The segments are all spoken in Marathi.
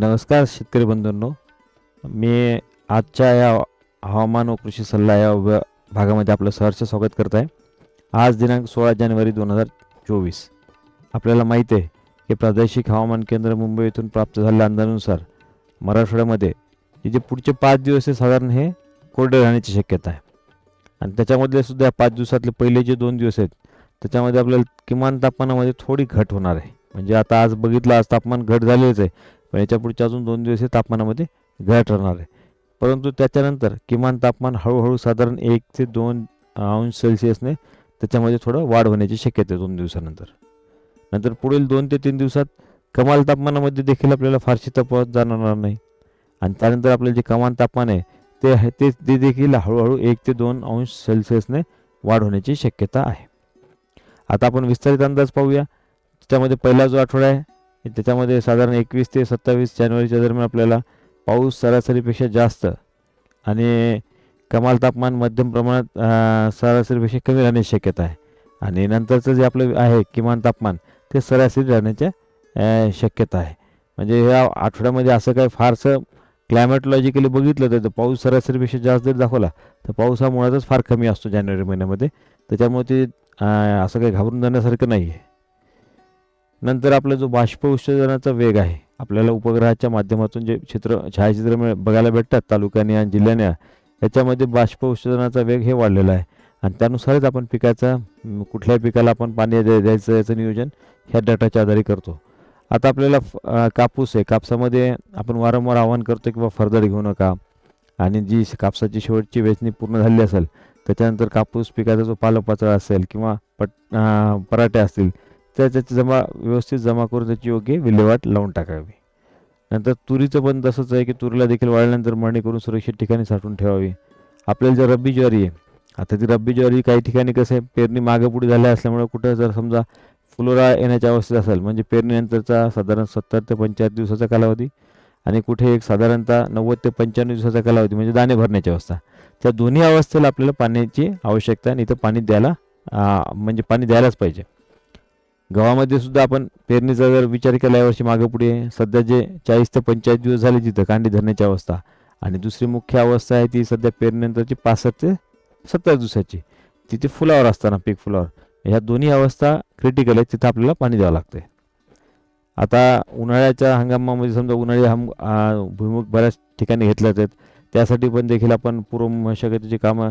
नमस्कार शेतकरी बंधूंनो. मी आजच्या या हवामान व कृषी सल्ला या व- भागामध्ये आपलं सहर्ष स्वागत करत आहे. आज दिनांक सोळा जानेवारी दोन हजार चोवीस. आपल्याला माहीत आहे की प्रादेशिक हवामान केंद्र मुंबई येथून प्राप्त झालेल्या अंदाजानुसार मराठवाड्यामध्ये जे पुढचे पाच दिवस आहे साधारण हे कोरडे राहण्याची शक्यता आहे. आणि त्याच्यामधले सुद्धा पाच दिवसातले पहिले जे दोन दिवस आहेत त्याच्यामध्ये आपल्याला किमान तापमानामध्ये थोडी घट होणार आहे. म्हणजे आता आज बघितलं आज तापमान घट झालेच आहे. पण याच्या पुढचे अजून दोन दिवस हे तापमानामध्ये घट राहणार आहे. परंतु त्याच्यानंतर किमान तापमान हळूहळू साधारण एक ते दोन अंश सेल्सिअसने त्याच्यामध्ये थोडं वाढ होण्याची शक्यता आहे दोन दिवसानंतर. नंतर पुढील दोन ते तीन दिवसात कमाल तापमानामध्ये देखील आपल्याला फारशी तपवत जाणवणार नाही. आणि त्यानंतर आपलं जे कमाल तापमान आहे ते आहे ते ते देखील हळूहळू एक ते दोन अंश सेल्सिअसने वाढ होण्याची शक्यता आहे. आता आपण विस्तारित अंदाज पाहूया. त्याच्यामध्ये पहिला जो आठवडा आहे त्याच्यामध्ये साधारण एकवीस ते सत्तावीस जानेवारीच्या दरम्यान आपल्याला पाऊस सरासरीपेक्षा जास्त आणि कमाल तापमान मध्यम प्रमाणात सरासरीपेक्षा कमी राहण्याची शक्यता आहे. आणि नंतरचं जे आपलं आहे किमान तापमान ते सरासरी राहण्याच्या शक्यता आहे. म्हणजे ह्या आठवड्यामध्ये असं काही फारसं क्लायमेटॉलॉजिकली बघितलं तर पाऊस सरासरीपेक्षा जास्त जर दाखवला तर पाऊस हा मुळातच फार कमी असतो जानेवारी महिन्यामध्ये. त्याच्यामुळे ते असं काही घाबरून जाण्यासारखं नाही आहे नंतर आपला जो बाष्प उत्सर्जनाचा वेग आहे आपल्याला उपग्रहाच्या माध्यमातून जे चित्र छायाचित्र मिळ- बघायला भेटतात तालुक्याने आणि जिल्ह्याने याच्यामध्ये बाष्प उत्सर्जनाचा वेग हे वाढलेला आहे. आणि त्यानुसारच आपण पिकाचा कुठल्याही पिकाला आपण पाणी द्या- द्यायचं याचं नियोजन ह्या डाटाच्या आधारे करतो. आता आपल्याला फ- कापूस आहे. कापसामध्ये आपण वारंवार आवाहन करतो किंवा फर्दर घेऊ नका. आणि जी कापसाची शेवटची वेचणी पूर्ण झाली असेल त्याच्यानंतर कापूस पिकाचा जो पालपाचळ असेल किंवा पट पराठे असतील त्या त्याची जमा व्यवस्थित जमा करून त्याची योग्य विल्हेवाट लावून टाकावी. नंतर तुरीचं पण तसंच आहे की तुरीला देखील वाळल्यानंतर मळणी करून सुरक्षित ठिकाणी साठवून ठेवावी. आपल्याला जर रब्बी ज्वारी आहे आता ती रब्बी ज्वारी काही ठिकाणी कसं आहे पेरणी मागे पुढे झाल्या असल्यामुळे कुठं जर समजा फुलोरा येण्याच्या अवस्थेत असेल म्हणजे पेरणीनंतरचा साधारण सत्तर ते पंच्याहत्तर दिवसाचा कालावधी आणि कुठे एक साधारणतः नव्वद ते पंच्याण्णव दिवसाचा कालावधी म्हणजे दाणे भरण्याची अवस्था. त्या दोन्ही अवस्थेला आपल्याला पाण्याची आवश्यकता आणि इथं पाणी द्यायला म्हणजे पाणी द्यायलाच पाहिजे. गव्हामध्ये सुद्धा आपण पेरणीचा जर विचार केला यावर्षी मागे पुढे सध्या जे चाळीस ते पंचेचाळीस दिवस झाले तिथं कांडी धरण्याची अवस्था आणि दुसरी मुख्य अवस्था आहे ती सध्या पेरणीनंतरची पासष्ट ते सत्तर दिवसाची. तिथे फुलावर असताना पीक फुलावर. ह्या दोन्ही अवस्था क्रिटिकल आहेत तिथं आपल्याला पाणी द्यावं लागते आता उन्हाळ्याच्या हंगामामध्ये समजा उन्हाळी हम भुईमुख बऱ्याच ठिकाणी घेतल्या जातात त्यासाठी पण देखील आपण पूर्व मशागतीची कामं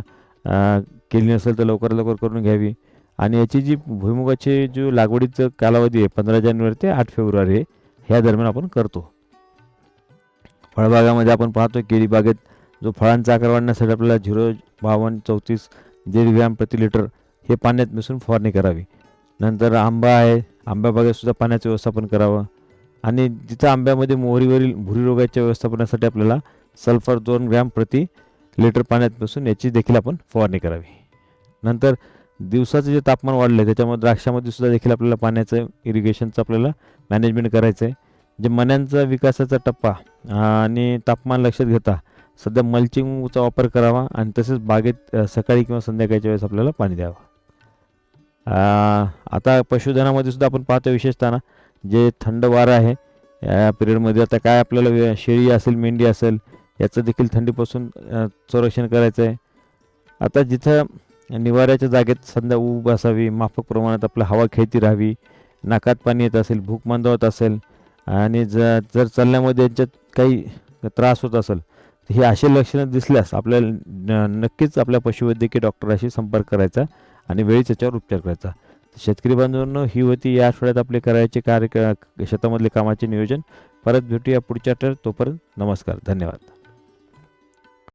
केली नसेल तर लवकर लवकर करून घ्यावी. आणि याची जी भुईमुगाची जो लागवडीचं कालावधी आहे पंधरा जानेवारी ते आठ फेब्रुवारी आहे, ह्या दरम्यान आपण करतो. फळबागामध्ये आपण पाहतो केळी बागेत जो फळांचा आकार वाढण्यासाठी आपल्याला झिरो बावन्न चौतीस दीड ग्रॅम प्रति लिटर हे पाण्यात मिसळून फवारणी करावी. नंतर आंबा आहे आंब्या बागेतसुद्धा पाण्याचं व्यवस्थापन करावं. आणि जिथं आंब्यामध्ये मोहरीवरील भुरी रोगाच्या व्यवस्थापनासाठी आपल्याला सल्फर दोन ग्रॅम प्रति लिटर पाण्यात मिसळून याची देखील आपण फवारणी करावी. नंतर दिवसाचं जे तापमान वाढलं आहे त्याच्यामुळे द्राक्षामध्ये सुद्धा देखील आपल्याला पाण्याचं इरिगेशनचं आपल्याला मॅनेजमेंट करायचं आहे जे मण्यांचा विकासाचा टप्पा आणि तापमान लक्षात घेता सध्या मल्चिंगचा वापर करावा आणि तसेच बागेत सकाळी किंवा संध्याकाळच्या वेळेस आपल्याला पाणी द्यावं. आता पशुधनामध्ये सुद्धा आपण पाहतो विशेषतः ना जे थंड वारं आहे या पिरियडमध्ये आता काय आपल्याला शेळी असेल मेंढी असेल याचं देखील थंडीपासून संरक्षण करायचं आहे आता जिथं निवाऱ्याच्या जागेत संध्या ऊब असावी माफक प्रमाणात आपलं हवा खेळती राहावी नाकात पाणी येत असेल भूक मंदावत असेल आणि ज जर चालण्यामध्ये यांच्यात काही त्रास होत असेल तर हे असे लक्षणं दिसल्यास आपल्याला न- नक्कीच आपल्या पशुवैद्यकीय डॉक्टराशी संपर्क करायचा आणि वेळीच याच्यावर उपचार करायचा. शेतकरी बांधवांनो ही होती या आठवड्यात आपले करायचे कार्य शेतामधले कामाचे नियोजन. परत भेटूया पुढच्या टर तोपर्यंत नमस्कार धन्यवाद.